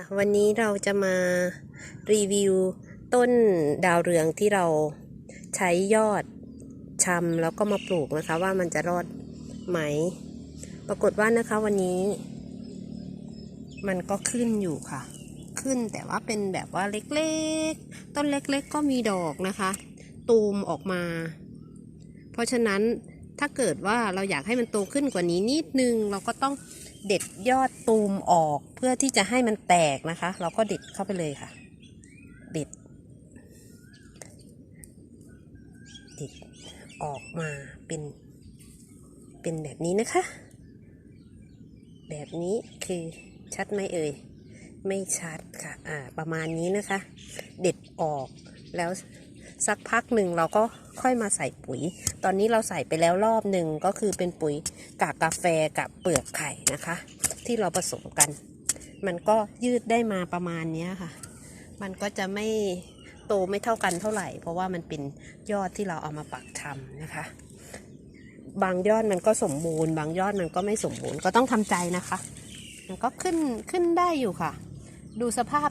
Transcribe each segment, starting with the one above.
ค่ะวันนี้เราจะมารีวิวต้นดาวเรืองที่เราใช้ยอดชำแล้วก็มาปลูกนะคะว่ามันจะรอดไหม ปรากฏว่านะคะวันนี้ มันก็ขึ้นอยู่ค่ะ ขึ้นแต่ว่าเป็นแบบว่าเล็กๆ ต้นเล็กๆ ก็มีดอกนะคะ ตูมออกมา เพราะฉะนั้นถ้าเกิดว่าเราอยากให้มันโตขึ้นกว่านี้นิดนึงเราก็ต้อง เด็ดยอดตูมออกเพื่อที่จะให้มันแตกนะคะ เราก็เด็ดเข้าไปเลยค่ะ เด็ด เด็ดออกมาเป็นเป็นแบบนี้นะคะ แบบนี้คือชัดไหมเอ่ย ไม่ชัดค่ะ อ่า ประมาณนี้นะคะ เด็ดออกแล้ว สักพักหนึ่งเราก็ค่อยมาใส่ปุ๋ย ตอนนี้เราใส่ไปแล้วรอบหนึ่งก็คือเป็นปุ๋ยกากกาแฟกับเปลือกไข่นะคะ ที่เราผสมกัน มันก็ยืดได้มาประมาณนี้ค่ะ มันก็จะไม่โตไม่เท่ากันเท่าไหร่ เพราะว่ามันเป็นยอดที่เราเอามาปักชำนะคะ บางยอดมันก็สมบูรณ์ บางยอดมันก็ไม่สมบูรณ์ก็ต้องทำใจนะคะ มันก็ขึ้นขึ้นได้อยู่ค่ะ ดูสภาพ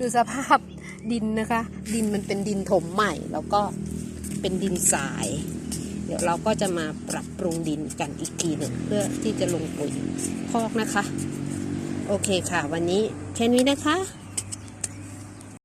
ดูสภาพ ดินนะคะ ดินมันเป็นดินถมใหม่ แล้วก็เป็นดินทราย เดี๋ยวเราก็จะมาปรับปรุงดินกันอีกทีหนึ่งเพื่อที่จะลงปุ๋ยพอกนะคะ โอเคค่ะ วันนี้แค่นี้นะคะ